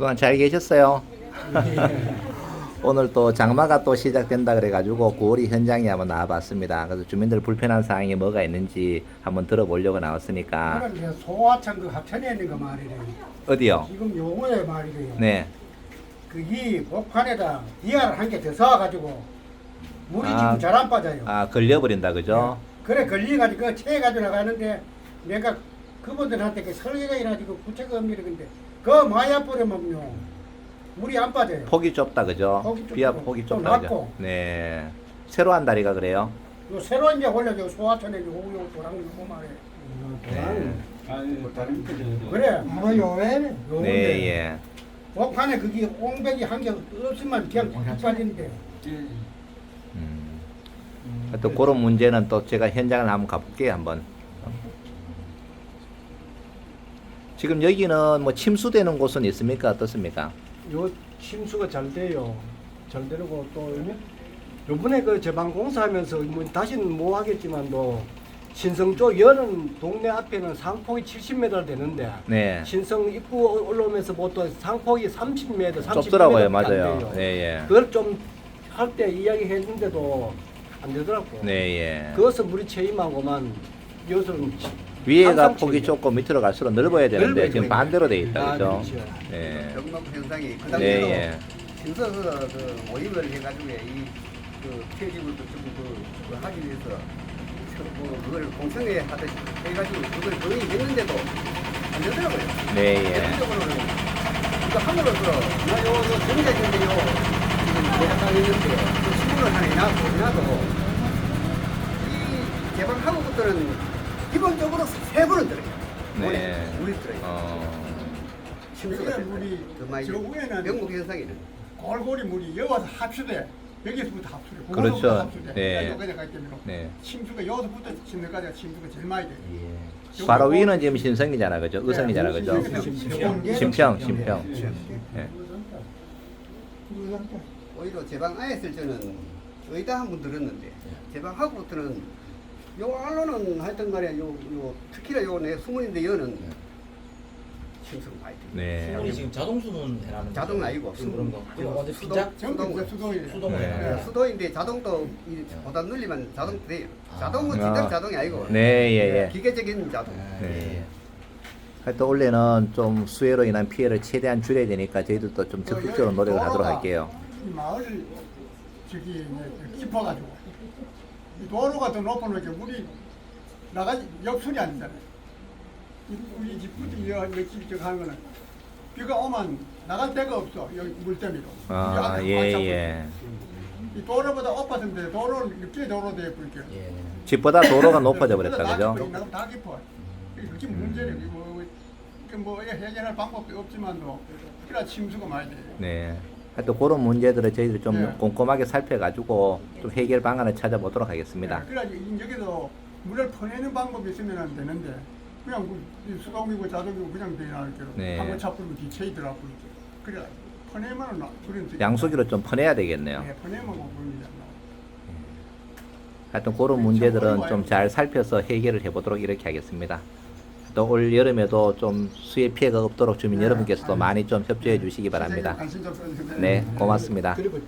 그동안 잘 계셨어요? 오늘 또 장마가 또 시작된다 그래가지고 9월이 현장에 한번 나와봤습니다. 그래서 주민들 불편한 사항이 뭐가 있는지 한번 들어보려고 나왔으니까 이제 소화창 그 합천에 있는 거 말이래요. 어디요? 지금 요거에 말이래요. 네. 그이 목판에다 이하를 한 개 더 쌓아가지고 물이 아. 지금 잘 안 빠져요. 아 걸려버린다 그죠? 그래 걸려가지고 그채 가지고 나가는데 내가 그분들한테 그 설계가 이나지고 구체가 없는 건데 그 마야 뿌려면요 물이 안 빠져요. 폭이 좁다 그죠? 폭이 좁고 비압 폭이 좀 좁다 그죠? 네. 새로 한 다리가 그래요? 요 새로 이제 올려줘 소화천에 요요 도랑 요 말에. 네. 아니 다른 거 그래. 바로. 요건데 네 예. 목판에 그게 옹백이 한 개 없으면 그냥 푹 빠지는데. 음. 또 그런 문제는 또 제가 현장을 한번 가볼게요 한번. 지금 여기는 뭐 침수되는 곳은 있습니까 어떻습니까? 요 침수가 잘 돼요. 잘 되고 또 요번에 그 제방 공사하면서 뭐 다시는 못 하겠지만도 신성 쪽 여는 동네 앞에는 상폭이 70m 되는데 네. 신성 입구 올라오면서 보통 상폭이 30m, 30m 좁더라고요 맞아요. 네 예. 그걸 좀 할 때 이야기 했는데도 안 되더라고. 네 예. 그것은 물이 채임하고만 여기서는 위에가 폭이. 좁고 밑으로 갈수록 넓어야 되는데 지금. 반대로 돼 있다 아, 그죠? 그렇죠. 네. 경납 현상이 그네 당시에도 예. 신서서 그 모임을 해가지고 이그 퇴직을 또좀 그, 그 하기 위해서 그뭐 그걸 공청회 하듯이 해가지고 그걸 거의 했는데도 안 되더라고요. 네 예. 대표적으로는 이거 함으로써 나 요거 정자인데요 지금 내가 있는데 그 신문을 하나 해놔도 해놔도 이 개방하고부터는 기본적으로 세 번은 들어요. 네. 물이 들어요. 어. 침수가 여기는 물이 그 많이 저 위에는 명목 현상이는 골고리 물이 여기서 합수돼. 여기서부터 합수돼. 그렇죠. 합수돼. 네. 여기까지 갈 때면 네. 침수가 여기서부터 침대까지가 침수가 제일 많이 돼. 예. 바로 위는 지금 신성이잖아 그죠? 의성이잖아 그죠? 네, 신평. 신평 신평. 예. 오히려 제방 안 했을 때는 의다 한번 들었는데 제방 하고부터는 요 알로는 하여튼 간에 요, 요 특히나 요내 수문인데 여는 침수가 많이 돼. 네. 수동이 지금 자동 수문 해라는 자동은 아니고 지금 그런 거. 그리고 언제 수동. 전부 이제 수동이래. 수동을 네. 해라. 네, 수도인데 자동도 이 보다 눌리면 자동 돼요. 아. 자동은 아. 진짜 자동이 아니고 네, 예, 예. 기계적인 자동. 네. 하여튼 원래는 좀 수해로 인한 피해를 최대한 줄여야 되니까 저희들도 좀 적극적으로 노력을 하도록 할게요. 이 마을 저기 깊어가지고 이 도로가 더 높아놓게 물이 나가지 역순이 아니잖아요. 이 우리 집부터 여기 집 하는 거는 비가 오면 나갈 데가 없어 여기 물 때문에. 아, 예, 예. 이 도로보다 높아졌는데 도로를 늦게 도로 돼 버릴게요. 예. 집보다 도로가 높아져 버렸다, 그죠? 다 깊어. 그게 문제는 뭐, 이게 뭐 해결할 방법이 없지만도 그래 침수가 많이 돼요. 네. 하여튼 그런 문제들을 저희들이 좀 네. 꼼꼼하게 살펴가지고 좀 해결 방안을 찾아보도록 하겠습니다. 그래가지고 여기도 물을 퍼내는 방법이 있으면 되는데 그냥 그 수동이고 자동이고 그냥 되나를 게로 네. 한번 차풀면 뒤채 있더라고 그래 퍼내면은 그런 양수기로 좀 퍼내야 되겠네요. 네, 퍼내면 뭐 그런 게 하여튼 그런 문제들은 좀 잘 살펴서 해결을 해보도록 이렇게 하겠습니다. 또올 여름에도 좀 수해 피해가 없도록 주민 네, 여러분께서도 알겠습니다. 많이 좀 협조해 주시기 바랍니다. 써주세요. 네, 고맙습니다. 그리고